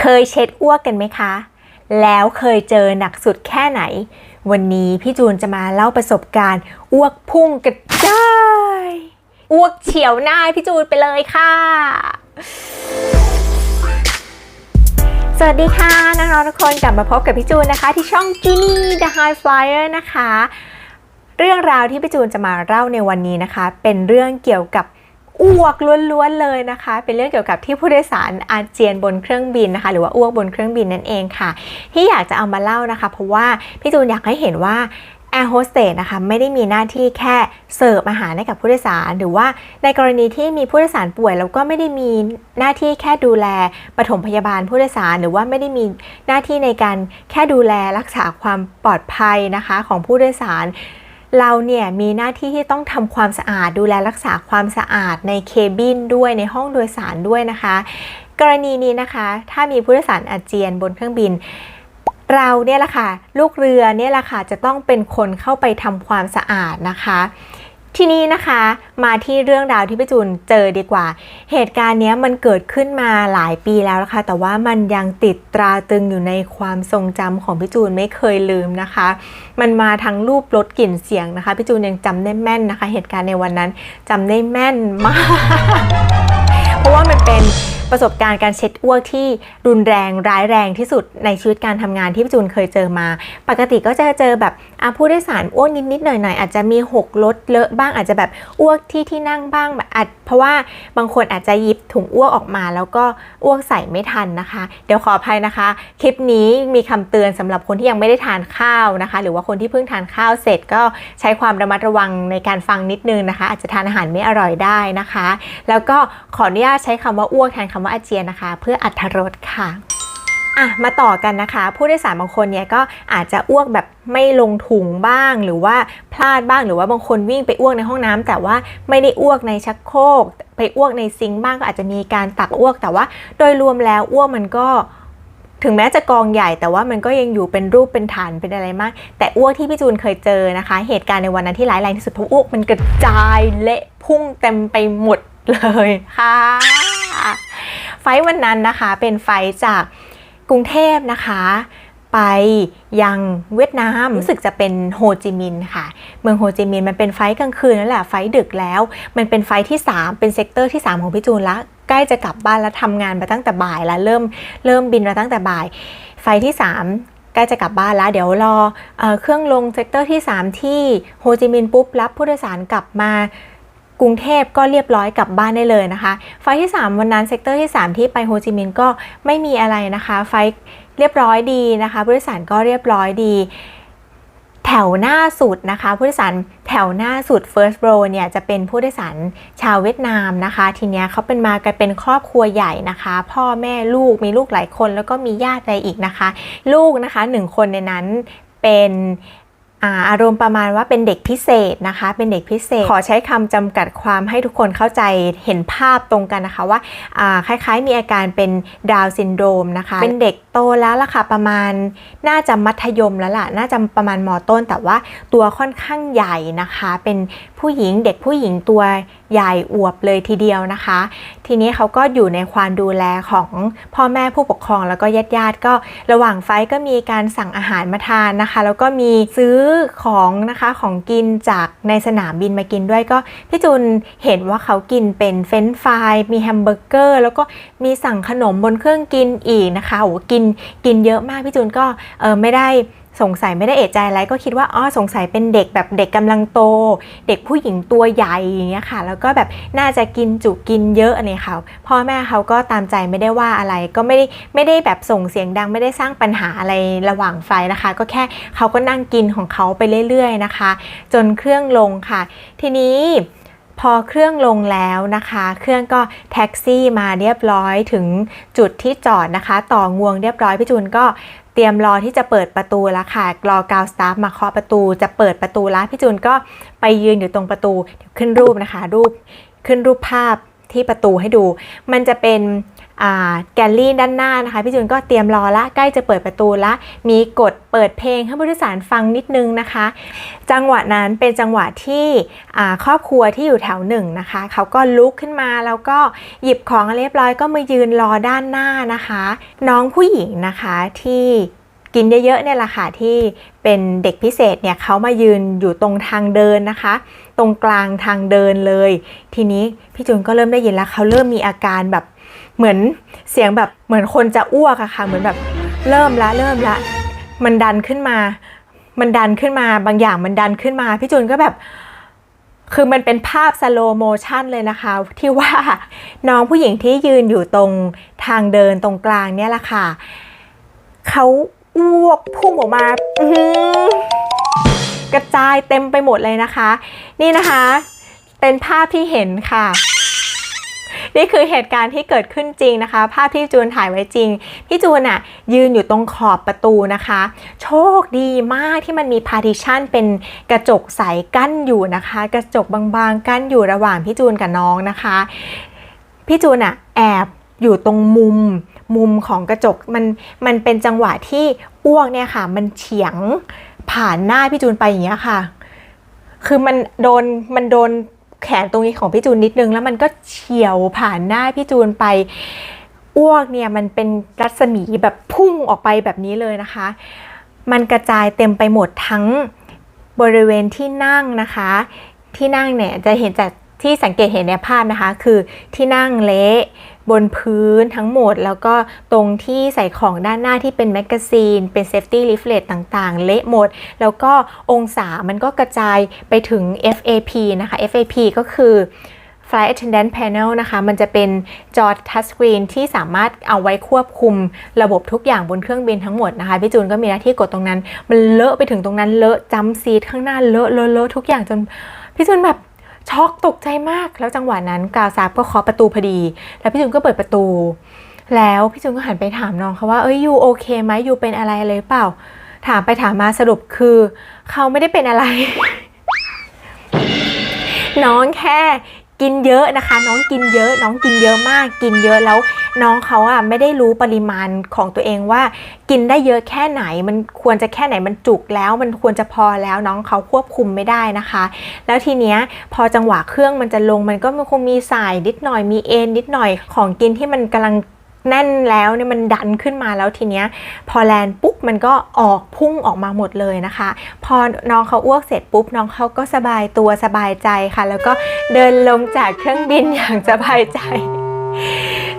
เคยเช็ดอ้วกกันไหมคะ แล้วเคยเจอหนักสุดแค่ไหน วันนี้พี่จูนจะมาเล่าประสบการณ์อ้วกพุ่งกระจายอ้วกเฉียวหน้าพี่จูนไปเลยค่ะ สวัสดีค่ะน้องๆทุกคนกลับมาพบกับพี่จูนนะคะ ที่ช่อง Ginny the High Flyer นะคะ เรื่องราวที่พี่จูนจะมาเล่าในวันนี้นะคะ เป็นเรื่องเกี่ยวกับ อ้วกล้วนๆเลยนะคะ เป็นเรื่องเกี่ยวกับที่ผู้โดยสารอาเจียนบนเครื่องบินนะคะ หรือว่าอ้วกบนเครื่องบินนั่นเองค่ะ ที่อยากจะเอามาเล่านะคะ เพราะว่าพี่จูนอยากให้เห็นว่าแอร์โฮสเตสนะคะไม่ได้มีหน้าที่แค่เสิร์ฟอาหารให้กับผู้โดยสาร หรือว่าในกรณีที่มีผู้โดยสารป่วยแล้วก็ไม่ได้มีหน้าที่แค่ดูแลปฐมพยาบาลผู้โดยสาร หรือว่าไม่ได้มีหน้าที่ในการแค่ดูแลรักษาความปลอดภัยนะคะของผู้โดยสาร เราเนี่ยมีหน้าที่ที่ต้องทำความสะอาดดูแลรักษาความสะอาดในเคบินด้วยในห้องโดยสารด้วยนะคะ กรณีนี้นะคะ ถ้ามีผู้โดยสารอาเจียนบนเครื่องบิน เราเนี่ยแหละค่ะลูกเรือเนี่ยแหละค่ะจะต้องเป็นคนเข้าไปทำความสะอาดนะคะ ทีนี้นะคะมาที่เรื่องราวที่พี่จูนเจอดีกว่า เหตุการณ์นี้มันเกิดขึ้นมาหลายปีแล้วนะคะ แต่ว่ามันยังติดตราตึงอยู่ในความทรงจำของพี่จูนไม่เคยลืมนะคะ มันมาทั้งรูปรสกลิ่นเสียงนะคะพี่จูนยังจำได้แม่นนะคะ เหตุการณ์ในวันนั้นจำได้แม่นมาก เพราะว่ามันเป็น ประสบการณ์การเช็ดอ้วกที่รุนแรงร้ายแรงที่สุดในชีวิตการทำงานที่จูนเคยเจอมา ปกติก็จะเจอแบบอะผู้โดยสารอ้วกนิดๆหน่อยๆอาจจะมีหกลดเลอะบ้างอาจจะแบบอ้วกที่ที่นั่งบ้างแบบอาจเพราะว่าบางคนอาจจะหยิบถุงอ้วกออกมา แล้วก็อ้วกใส่ไม่ทันนะคะ เดี๋ยวขออภัยนะคะ คลิปนี้มีคำเตือนสำหรับคนที่ยังไม่ได้ทานข้าวนะคะ หรือว่าคนที่เพิ่งทานข้าวเสร็จก็ใช้ความระมัดระวังในการฟังนิดนึงนะคะ อาจจะทานอาหารไม่อร่อยได้นะคะ แล้วก็ขออนุญาตใช้คำว่าอ้วกแทนคำว่าอาเจียนนะคะ เพื่ออัธรสค่ะอะมาต่อกันนะคะ ผู้โดยสารบางคนเนี่ยก็อาจจะอ้วกแบบไม่ลงถุงบ้าง หรือว่าพลาดบ้างหรือว่าบางคนวิ่งไปอ้วกในห้องน้ำแต่ว่าไม่ได้อ้วกในชักโครก ไปอ้วกในซิงบ้างก็อาจจะมีการตักอ้วก แต่ว่าโดยรวมแล้วอ้วกมันก็ถึงแม้จะกองใหญ่แต่ว่ามันก็ยังอยู่เป็นรูปเป็นฐานเป็นอะไรมาก แต่อ้วกที่พี่จูนเคยเจอนะคะ เหตุการณ์ในวันนั้นที่ร้ายแรงที่สุดเพราะอ้วกมันกระจายเละพุ่งเต็มไปหมดเลยค่ะ ไฟวันนั้นนะคะเป็นไฟจากกรุงเทพนะคะ ไปยังเวียดนามรู้สึกจะเป็นโฮจิมินห์ค่ะ เมืองโฮจิมินห์มันเป็นไฟกลางคืนนั่นแหละไฟดึกแล้ว มันเป็นไฟที่ 3 เป็นเซกเตอร์ที่ 3 ของพี่จูนละใกล้จะกลับบ้านแล้วทำงานมาตั้งแต่บ่ายแล้วเริ่มเริ่มบินมาตั้งแต่บ่าย ไฟที่ 3ใกล้จะกลับบ้านแล้ว เดี๋ยวรอเออเครื่องลงเซกเตอร์ที่ 3 ที่โฮจิมินห์ปุ๊บรับผู้โดยสารกลับมา กรุงเทพก็เรียบร้อยกลับบ้านได้เลยนะคะ ไฟที่ 3 วันนั้นเซกเตอร์ที่ 3 ที่ไปโฮจิมินห์ก็ไม่มีอะไรนะคะ ไฟเรียบร้อยดีนะคะผู้โดยสารก็เรียบร้อยดี แถวหน้าสุดนะคะผู้โดยสารแถวหน้าสุด first row เนี่ยจะเป็นผู้โดยสารชาวเวียดนามนะคะ ทีเนี้ยเขาเป็นมากันเป็นครอบครัวใหญ่นะคะ พ่อแม่ลูกมีลูกหลายคนแล้วก็มีญาติอะไรอีกนะคะ ลูกนะคะหนึ่งคนในนั้นเป็น อารมณ์ประมาณว่าเป็นเด็กพิเศษนะคะ เป็นเด็กพิเศษ ขอใช้คำจำกัดความให้ทุกคนเข้าใจเห็นภาพตรงกันนะคะว่าาคล้ายๆมีอาการเป็นดาวซินโดรมนะคะ เป็นเด็กโตแล้วล่ะค่ะประมาณน่าจะมัธยมแล้วล่ะ น่าจะประมาณมต้น แต่ว่าตัวค่อนข้างใหญ่นะคะ เป็น ผู้หญิงเด็กผู้หญิงตัวใหญ่อวบเลยทีเดียวนะคะ ทีนี้เขาก็อยู่ในความดูแลของพ่อแม่ผู้ปกครองแล้วก็ญาติญาติก็ระหว่างไฟก็มีการสั่งอาหารมาทานนะคะ แล้วก็มีซื้อของนะคะของกินจากในสนามบินมากินด้วยก็พี่จูนเห็นว่าเขากินเป็นเฟรนฟรายมีแฮมเบอร์เกอร์แล้วก็มีสั่งขนมบนเครื่องกินอีกนะคะโอ้กินกินเยอะมากพี่จูนก็เออไม่ได้ สงสัยไม่ได้เอะใจอะไรก็คิดว่าอ๋อสงสัยเป็นเด็กแบบเด็กกำลังโต เด็กผู้หญิงตัวใหญ่อย่างเงี้ยค่ะ แล้วก็แบบน่าจะกินจุกินเยอะอะไรค่ะพ่อแม่เขาก็ตามใจไม่ได้ว่าอะไร ก็ไม่ได้ไม่ได้แบบส่งเสียงดังไม่ได้สร้างปัญหาอะไรระหว่างไฟนะคะ ก็แค่เขาก็นั่งกินของเขาไปเรื่อยๆนะคะ จนเครื่องลงค่ะ ทีนี้ พอเครื่องลงแล้วนะคะ เครื่องก็แท็กซี่มาเรียบร้อยถึงจุดที่จอดนะคะ ต่องวงเรียบร้อยพี่จูนก็เตรียมรอที่จะเปิดประตูแล้วค่ะ รอกาวสตาฟมาเคาะประตู จะเปิดประตูแล้วพี่จูนก็ไปยืนอยู่ตรงประตูเดี๋ยวขึ้นรูปนะคะ รูปขึ้นรูปภาพที่ประตูให้ดู มันจะเป็น แกลลี่ด้านหน้านะคะพี่จูนก็เตรียมรอละใกล้จะเปิดประตูละมีกดเปิดเพลงให้ผู้โดยสารฟังนิดนึงนะคะ จังหวะนั้นเป็นจังหวะที่ครอบครัวที่อยู่แถวหนึ่งนะคะเขาก็ลุกขึ้นมาแล้วก็หยิบของเรียบร้อยก็มายืนรอด้านหน้านะคะ น้องผู้หญิงนะคะที่กินเยอะๆเนี่ยแหละค่ะที่เป็นเด็กพิเศษเนี่ยเขามายืนอยู่ตรงทางเดินนะคะ ตรงกลางทางเดินเลย ทีนี้พี่จูนก็เริ่มได้ยินแล้วเขาเริ่มมีอาการแบบ เหมือนเสียงแบบเหมือนคนจะอ้วกอะค่ะ เหมือนแบบเริ่มละเริ่มละ มันดันขึ้นมา มันดันขึ้นมาบางอย่างมันดันขึ้นมา พี่จูนก็แบบ คือมันเป็นภาพสโลโมชันเลยนะคะ ที่ว่าน้องผู้หญิงที่ยืนอยู่ตรงทางเดินตรงกลางเนี่ยแหละค่ะเขาอ้วกพุ่งออกมาอืกระจายเต็มไปหมดเลยนะคะ นี่นะคะ เป็นภาพที่เห็นค่ะ นี่คือเหตุการณ์ที่เกิดขึ้นจริงนะคะ ภาพที่จูนถ่ายไว้จริง พี่จูนอะยืนอยู่ตรงขอบประตูนะคะ โชคดีมากที่มันมีพาร์ติชันเป็นกระจกใสกั้นอยู่นะคะ กระจกบางๆ กั้นอยู่ระหว่างพี่จูนกับน้องนะคะ พี่จูนอะแอบอยู่ตรงมุมมุมของกระจกมันมันเป็นจังหวะที่อ้วกเนี่ยค่ะ มันเฉียงผ่านหน้าพี่จูนไปอย่างเงี้ยค่ะ คือมันโดนมันโดน แขนตรงนี้ของพี่จูนนิดนึง แล้วมันก็เฉียวผ่านหน้าพี่จูนไปอ้วกเนี่ยมันเป็นรัศมีแบบพุ่งออกไปแบบนี้เลยนะคะ มันกระจายเต็มไปหมดทั้งบริเวณที่นั่งนะคะ ที่นั่งเนี่ยจะเห็นจากที่สังเกตเห็นในภาพนะคะ คือที่นั่งเละบนพื้นทั้งหมด แล้วก็ตรงที่ใส่ของด้านหน้าที่เป็นแมกกาซีน เป็นเซฟตี้ลิฟเลตต่างๆ เละหมด แล้วก็องศามันก็กระจายไปถึง FAP นะคะ FAP ก็คือ Flight Attendant Panel นะคะ มันจะเป็นจอทัชสกรีนที่สามารถเอาไว้ควบคุมระบบทุกอย่างบนเครื่องบินทั้งหมดนะคะ พี่จูนก็มีหน้าที่กดตรงนั้น มันเลอะไปถึงตรงนั้นเลอะจัมซีทข้างหน้าเลอะเลอะเลอะทุกอย่างจนพี่จูนแบบ ช็อกตกใจมาก แล้วจังหวะนั้นกาวซาบก็เคาะประตูพอดี แล้วพี่จูนก็เปิดประตู แล้วพี่จูนก็หันไปถามน้องเขาว่าเอ้ยยูโอเคไหมยูเป็นอะไรเลยหรือเปล่า ถามไปถามมาสรุปคือ เขาไม่ได้เป็นอะไร น้องแค่ กินเยอะนะคะ น้องกินเยอะ น้องกินเยอะมาก กินเยอะแล้ว น้องเขาอะไม่ได้รู้ปริมาณของตัวเองว่า กินได้เยอะแค่ไหน มันควรจะแค่ไหนมันจุกแล้ว มันควรจะพอแล้วน้องเขาควบคุมไม่ได้นะคะ แล้วทีเนี้ยพอจังหวะเครื่องมันจะลงมันก็มันคงมีสายนิดหน่อยมีเอ็นนิดหน่อยของกินที่มันกำลัง แน่นแล้วเนี่ยมันดันขึ้นมาแล้วทีเนี้ยพอแลนปุ๊บมันก็ออกพุ่งออกมาหมดเลยนะคะ พอน้องเขาอ้วกเสร็จปุ๊บน้องเขาก็สบายตัวสบายใจค่ะ แล้วก็เดินลงจากเครื่องบินอย่างสบายใจ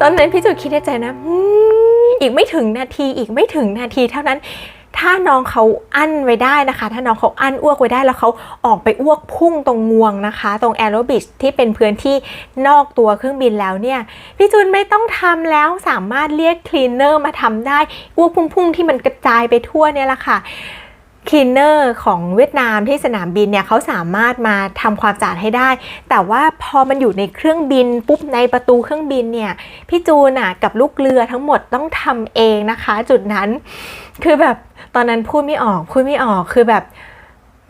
ตอนนั้นพี่จุดคิดในใจนะอีกไม่ถึงนาทีอีกไม่ถึงนาทีเท่านั้น ถ้าน้องเขาอั้นไว้ได้นะคะ ถ้าน้องเขาอั้นอ้วกไว้ได้แล้วเขาออกไปอ้วกพุ่งตรงงวงนะคะ ตรงแอโรบิชที่เป็นพื้นที่นอกตัวเครื่องบินแล้วเนี่ยพี่จูนไม่ต้องทำแล้วสามารถเรียกคลีนเนอร์มาทำได้อ้วกพุ่งๆที่มันกระจายไปทั่วเนี่ยแหละค่ะคลีนเนอร์ของเวียดนามที่สนามบินเนี่ยเขาสามารถมาทำความสะอาดให้ได้ แต่ว่าพอมันอยู่ในเครื่องบินปุ๊บในประตูเครื่องบินเนี่ยพี่จูนอะกับลูกเรือทั้งหมดต้องทำเองนะคะ จุดนั้นคือแบบ ตอนนั้นพูดไม่ออกพูดไม่ออกคือแบบ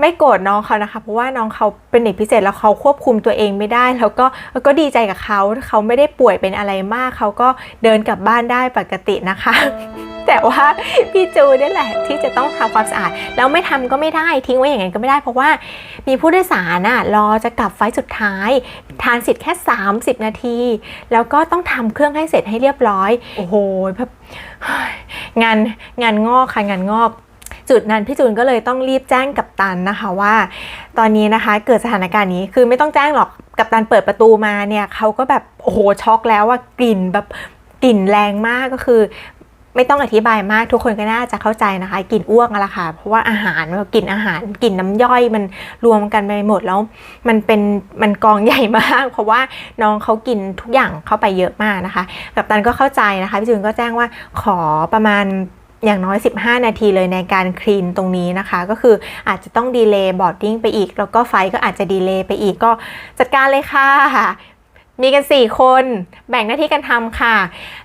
ไม่โกรธน้องเขานะคะ เพราะว่าน้องเขาเป็นเด็กพิเศษแล้วเขาควบคุมตัวเองไม่ได้ แล้วก็ก็ดีใจกับเขาเขาไม่ได้ป่วยเป็นอะไรมาก เขาก็เดินกลับบ้านได้ปกตินะคะ แต่ว่าพี่จูนี่แหละที่จะต้องทำความสะอาดแล้วไม่ทำก็ไม่ได้ทิ้งไว้อย่างนั้นก็ไม่ได้ เพราะว่ามีผู้โดยสารน่ะรอจะกลับไฟล์สุดท้าย ทานสิทธิ์แค่ 30 นาที แล้วก็ต้องทำเครื่องให้เสร็จให้เรียบร้อย โอ้โหแบบเฮ้ย งานงานงอกค่ะงานงอกจุดนั้นพี่จูนก็เลยต้องรีบแจ้งกับตันนะคะว่า ตอนนี้นะคะเกิดสถานการณ์นี้คือไม่ต้องแจ้งหรอกกับตันเปิดประตูมาเนี่ยเขาก็แบบโอ้โหช็อกแล้วว่ากลิ่นแบบกลิ่นแรงมากก็คือ ไม่ต้องอธิบายมากทุกคนก็น่าจะเข้าใจนะคะกลิ่นอ้วกนั่นแหละค่ะเพราะว่าอาหารกลิ่นอาหารกลิ่นน้ำย่อยมันรวมกันไปหมดแล้ว มันเป็นมันกองใหญ่มาก เพราะว่าน้องเขากินทุกอย่างเข้าไปเยอะมากนะคะกับตันก็เข้าใจนะคะพี่จูนก็แจ้งว่าขอประมาณอย่างน้อย 15 นาทีเลยในการคลีนตรงนี้นะคะ ก็คืออาจจะต้องดีเลย์บอร์ดดิ้งไปอีก แล้วก็ไฟก็อาจจะดีเลย์ไปอีกก็จัดการเลยค่ะ มีกัน 4 คน แบ่งหน้าที่กันทำค่ะ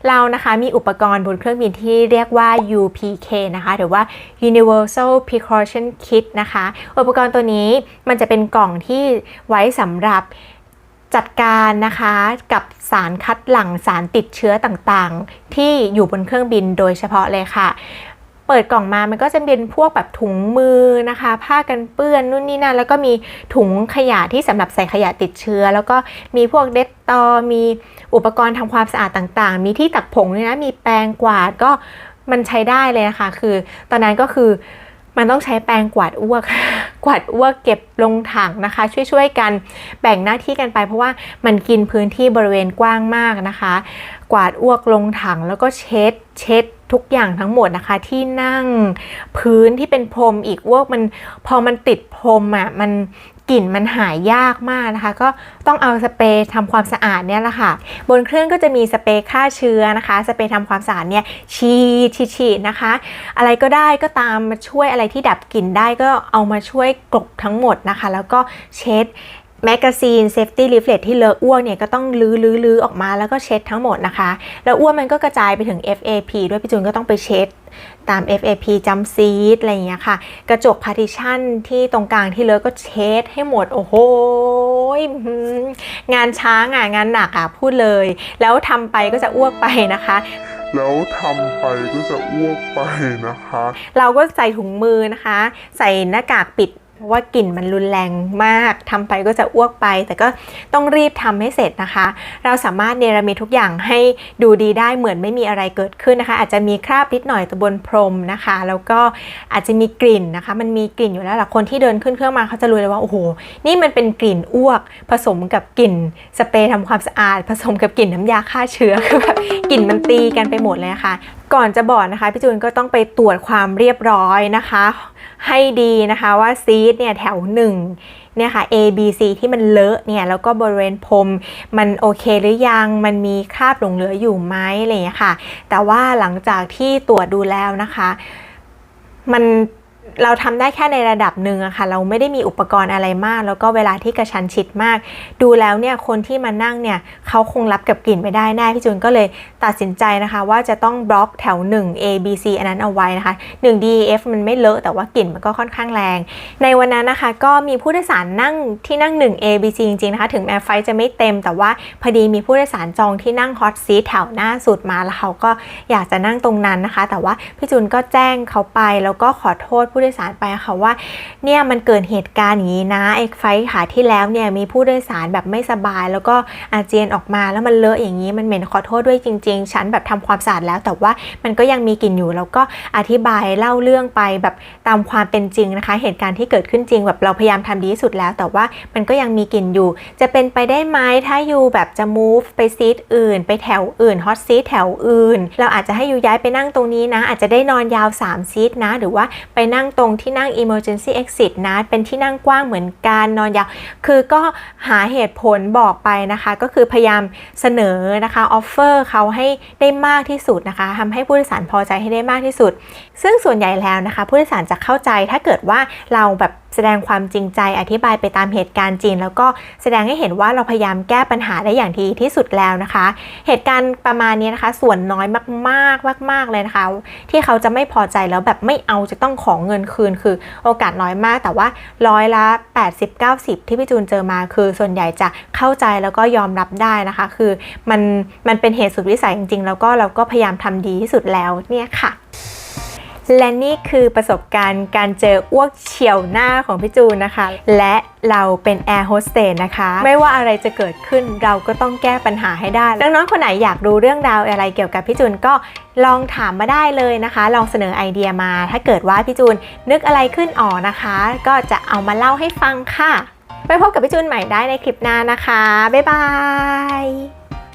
เรานะคะมีอุปกรณ์บนเครื่องบินที่เรียกว่า UPK นะคะ หรือว่า Universal Precaution Kit นะคะ อุปกรณ์ตัวนี้มันจะเป็นกล่องที่ไว้สำหรับจัดการนะคะกับสารคัดหลั่งสารติดเชื้อต่างๆ ที่อยู่บนเครื่องบินโดยเฉพาะเลยค่ะ เปิดกล่องมามันก็จะเป็นพวกแบบถุงมือนะคะ ผ้ากันเปื้อนนู่นนี่นั่นแล้วก็มีถุงขยะที่สำหรับใส่ขยะติดเชื้อ แล้วก็มีพวกเด็ดตอมีอุปกรณ์ทำความสะอาดต่างๆ มีที่ตักผงด้วยนะมีแปรงกวาดก็มันใช้ได้เลยนะคะ คือตอนนั้นก็คือมันต้องใช้แปรงกวาดอ้วก กวาดอ้วกเก็บลงถังนะคะ ช่วยๆกันแบ่งหน้าที่กันไป เพราะว่ามันกินพื้นที่บริเวณกว้างมากนะคะ กวาดอ้วกลงถังแล้วก็เช็ด เช็ด ทุกอย่างทั้งหมดนะคะ ที่นั่งพื้นที่เป็นพรมอีกอ้วกมันพอมันติดพรมอะมันกลิ่นมันหายยากมากนะคะ ก็ต้องเอาสเปรย์ทำความสะอาดเนี่ยแหละค่ะ บนเครื่องก็จะมีสเปรย์ฆ่าเชื้อนะคะ สเปรย์ทำความสะอาดเนี่ยฉีดฉีดฉีดนะคะ อะไรก็ได้ก็ตามมาช่วยอะไรที่ดับกลิ่นได้ก็เอามาช่วยกลบทั้งหมดนะคะ แล้วก็เช็ด แมกกาซีนเซฟตี้ลิฟเลตที่เลอะอ้วกเนี่ยก็ต้องลื้อลื้อลื้อออกมาแล้วก็เช็ดทั้งหมดนะคะ แล้วอ้วกมันก็กระจายไปถึง FAP ด้วยพี่จูนก็ต้องไปเช็ดตาม FAP จำซีดอะไรอย่างเงี้ยค่ะ กระจกพาร์ติชันที่ตรงกลางที่เลอะก็เช็ดให้หมด โอ้โหอืมงานช้างอะ งานหนักอะ พูดเลย แล้วทำไปก็จะอ้วกไปนะคะ แล้วทำไปก็จะอ้วกไปนะคะ เราก็ใส่ถุงมือนะคะ ใส่หน้ากากปิด เพราะว่ากลิ่นมันรุนแรงมากทำไปก็จะอ้วกไป แต่ก็ต้องรีบทำให้เสร็จนะคะ เราสามารถเนรมิตทุกอย่างให้ดูดีได้เหมือนไม่มีอะไรเกิดขึ้นนะคะ อาจจะมีคราบนิดหน่อยตะบนพรมนะคะ แล้วก็อาจจะมีกลิ่นนะคะ มันมีกลิ่นอยู่แล้วล่ะคนที่เดินขึ้นเครื่องมาเขาจะรู้เลยว่าโอ้โหนี่มันเป็นกลิ่นอ้วก ผสมกับกลิ่นสเปรย์ทำความสะอาด ผสมกับกลิ่นน้ำยาฆ่าเชื้อคือแบบกลิ่นมันตีกันไปหมดเลยนะคะก่อนจะบอดนะคะพี่จูนก็ต้องไปตรวจความเรียบร้อยนะคะ ให้ดีนะคะว่าซีดเนี่ยแถวหนึ่งเนี่ยค่ะ A B C ที่มันเลอะเนี่ยแล้วก็บริเวณพรมมันโอเคหรือยังมันมีคราบหลงเหลืออยู่ไหมอะไรอย่างเงี้ยค่ะ แต่ว่าหลังจากที่ตรวจดูแล้วนะคะ มัน เราทำได้แค่ในระดับหนึ่งอะค่ะเราไม่ได้มีอุปกรณ์อะไรมาก แล้วก็เวลาที่กระชันชิดมาก ดูแล้วเนี่ยคนที่มานั่งเนี่ยเขาคงรับกับกลิ่นไม่ได้แน่พี่จูนก็เลยตัดสินใจนะคะ ว่าจะต้องบล็อกแถว 1 A B C อันนั้นเอาไว้นะคะ1 D F มันไม่เลอะแต่ว่ากลิ่นมันก็ค่อนข้างแรง ในวันนั้นนะคะ ก็มีผู้โดยสารนั่งที่นั่ง 1 A B C จริงๆนะคะถึงแม้ไฟจะไม่เต็ม แต่ว่าพอดีมีผู้โดยสารจองที่นั่งฮอตซีทแถวหน้าสุดมาแล้วเขาก็อยากจะนั่งตรงนั้นนะคะ แต่ว่าพี่จูนก็แจ้งเขาไปแล้วก็ขอโทษผู้โดยสารไปค่ะว่าเนี่ยมันเกิดเหตุการณ์อย่างนี้นะไอ้ไฟขาที่แล้วเนี่ยมีผู้โดยสารแบบไม่สบาย แล้วก็อาเจียนออกมาแล้วมันเลอะอย่างนี้มันเหม็นขอโทษด้วยจริง ๆ ฉันแบบทำความสะอาดแล้ว แต่ว่ามันก็ยังมีกลิ่นอยู่แล้วก็อธิบายเล่าเรื่องไปแบบตามความเป็นจริงนะคะ เหตุการณ์ที่เกิดขึ้นจริง แบบเราพยายามทำดีที่สุดแล้ว แต่ว่ามันก็ยังมีกลิ่นอยู่ จะเป็นไปได้ไหมถ้ายูแบบจะ move ไปซีทอื่น ไปแถวอื่น hot seat แถวอื่น เราอาจจะให้ยูย้ายไปนั่งตรงนี้นะ อาจจะได้นอนยาว3ซีทนะ หรือว่าไปนั่งตรงที่นั่ง emergency exit นะเป็นที่นั่งกว้างเหมือนกันนอนยาวคือก็หาเหตุผลบอกไปนะคะ ก็คือพยายามเสนอนะคะ offer เขาให้ได้มากที่สุดนะคะทำให้ผู้โดยสารพอใจให้ได้มากที่สุด ซึ่งส่วนใหญ่แล้วนะคะ ผู้โดยสารจะเข้าใจถ้าเกิดว่าเราแบบแสดงความจริงใจอธิบายไปตามเหตุการณ์จริง แล้วก็แสดงให้เห็นว่าเราพยายามแก้ปัญหาได้อย่างดีที่สุดแล้วนะคะ เหตุการณ์ประมาณนี้นะคะ ส่วนน้อยมากๆมาก ๆเลยนะคะ ที่เขาจะไม่พอใจแล้วแบบไม่เอาจะต้องของเงินคืนคือโอกาสน้อยมากแต่ว่าร้อยละ 80-90 ที่พี่จูนเจอมาคือส่วนใหญ่จะเข้าใจแล้วก็ยอมรับได้นะคะ คือมันมันเป็นเหตุสุดวิสัยจริงๆ แล้วก็เราก็พยายามทำดีที่สุดแล้วเนี่ยค่ะ และนี่คือประสบการณ์การเจออ้วกเฉียวหน้าของพี่จูนนะคะ และเราเป็นแอร์โฮสเตสนะคะ ไม่ว่าอะไรจะเกิดขึ้นเราก็ต้องแก้ปัญหาให้ได้น้องๆคนไหนอยากรู้เรื่องราวอะไรเกี่ยวกับพี่จูนก็ลองถามมาได้เลยนะคะ ลองเสนอไอเดียมา ถ้าเกิดว่าพี่จูนนึกอะไรขึ้นออกนะคะ ก็จะเอามาเล่าให้ฟังค่ะไปพบกับพี่จูนใหม่ได้ในคลิปหน้านะคะ บ๊ายบาย